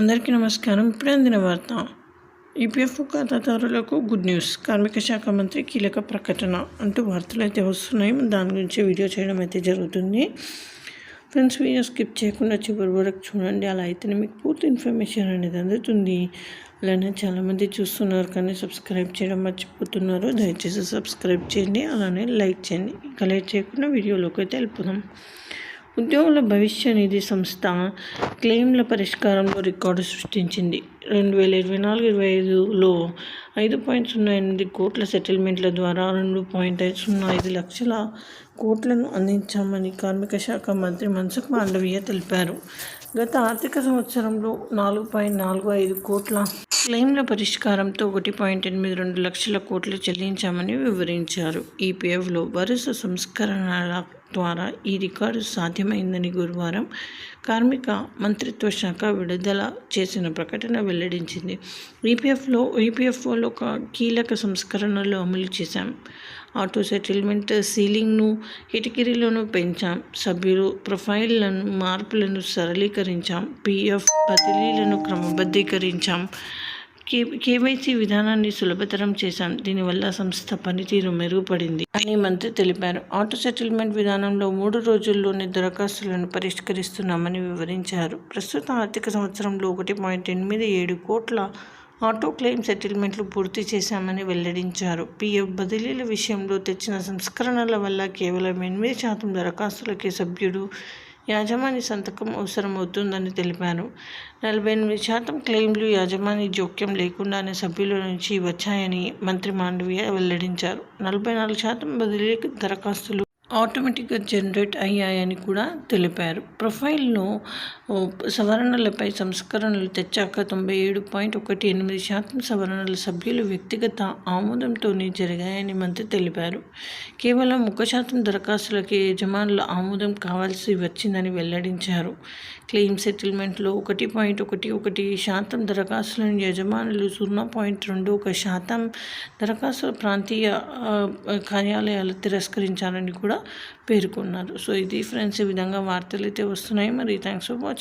అందరికీ నమస్కారం. ఇప్పుడే అందిన వార్త ఈపీఎఫ్ ఖాతాదారులకు గుడ్ న్యూస్. కార్మిక శాఖ మంత్రి కీలక ప్రకటన అంటూ వార్తలు అయితే వస్తున్నాయి. దాని గురించి వీడియో చేయడం అయితే జరుగుతుంది. ఫ్రెండ్స్ వీడియో స్కిప్ చేయకుండా చివరి వరకు చూడండి. అలా అయితేనే మీకు పూర్తి ఇన్ఫర్మేషన్ అనేది అందుతుంది. అలానే చాలామంది చూస్తున్నారు కానీ సబ్స్క్రైబ్ చేయడం మర్చిపోతున్నారు. దయచేసి సబ్స్క్రైబ్ చేయండి. అలానే లైక్ చేయండి. ఇంకా లైక్ చేయకుండా వీడియోలోకి అయితే వెళ్ళిపోదాం. ఉద్యోగుల భవిష్య నిధి సంస్థ క్లెయిమ్ల పరిష్కారంలో రికార్డు సృష్టించింది. రెండు వేల ఇరవై నాలుగు ఇరవై ఐదులో ఐదు పాయింట్ సున్నా ఎనిమిది కోట్ల సెటిల్మెంట్ల ద్వారా రెండు పాయింట్ ఐదు సున్నా ఐదు లక్షల కోట్లను అందించామని కార్మిక శాఖ మంత్రి మన్సుఖ్ మాండవీయ తెలిపారు. గత ఆర్థిక సంవత్సరంలో నాలుగు పాయింట్ నాలుగు ఐదు కోట్ల క్లెయిమ్ల పరిష్కారంతో ఒకటి పాయింట్ ఎనిమిది రెండు లక్షల కోట్లు చెల్లించామని వివరించారు. ఈపీఎఫ్లో వరుస సంస్కరణల ద్వారా ఈ రికార్డు సాధ్యమైందని గురువారం కార్మిక మంత్రిత్వ శాఖ విడుదల చేసిన ప్రకటన వెల్లడించింది. ఈపీఎఫ్లో ఈపీఎఫ్ఓలో ఒక కీలక సంస్కరణలు అమలు చేశాం. ఆటో సెటిల్మెంట్ సీలింగ్ను కిటికీలను పెంచాం. సభ్యులు ప్రొఫైళ్ళను మార్పులను సరళీకరించాం. పీఎఫ్ బదిలీలను క్రమబద్ధీకరించాం. కే కేవైసీ విధానాన్ని సులభతరం చేశాం. దీనివల్ల సంస్థ పనితీరు మెరుగుపడింది అని మంత్రి తెలిపారు. ఆటో సెటిల్మెంట్ విధానంలో మూడు రోజుల్లోనే దరఖాస్తులను పరిష్కరిస్తున్నామని వివరించారు. ప్రస్తుత ఆర్థిక సంవత్సరంలో ఒకటి పాయింట్ ఎనిమిది ఏడు కోట్ల ఆటో క్లెయిమ్ సెటిల్మెంట్లు పూర్తి చేశామని వెల్లడించారు. పీఎఫ్ బదిలీల విషయంలో తెచ్చిన సంస్కరణల వల్ల కేవలం ఎనిమిది శాతం దరఖాస్తులకే సభ్యుడు యాజమాని సంతకం అవసరమవుతుందని తెలిపారు. నలభై ఎనిమిది శాతం క్లెయిమ్లు యాజమాని జోక్యం లేకుండానే సభ్యుల నుంచి వచ్చాయని మంత్రి మాండవీయ వెల్లడించారు. నలభై నాలుగు శాతం బదిలీ దరఖాస్తులు ఆటోమేటిక్గా జనరేట్ అయ్యాయని కూడా తెలిపారు. ప్రొఫైల్ను సవరణలపై సంస్కరణలు తెచ్చాక తొంభై ఏడు పాయింట్ ఒకటి ఎనిమిది శాతం సవరణలు సభ్యులు వ్యక్తిగత ఆమోదంతోనే జరిగాయని మంత్రి తెలిపారు. కేవలం ఒక శాతం దరఖాస్తులకి యజమానుల ఆమోదం కావాల్సి వచ్చిందని వెల్లడించారు. క్లెయిమ్ సెటిల్మెంట్లో ఒకటి పాయింట్ ఒకటి ఒకటి శాతం దరఖాస్తులను యజమానులు సున్నా పాయింట్ రెండు ఒక శాతం దరఖాస్తుల ప్రాంతీయ కార్యాలయాలు తిరస్కరించారని కూడా పేర్కొన్నారు. సో ఇది ఫ్రెండ్స్ ఈ విధంగా వార్తలు అయితే వస్తున్నాయి. మరి థ్యాంక్స్ ఫర్ వాచింగ్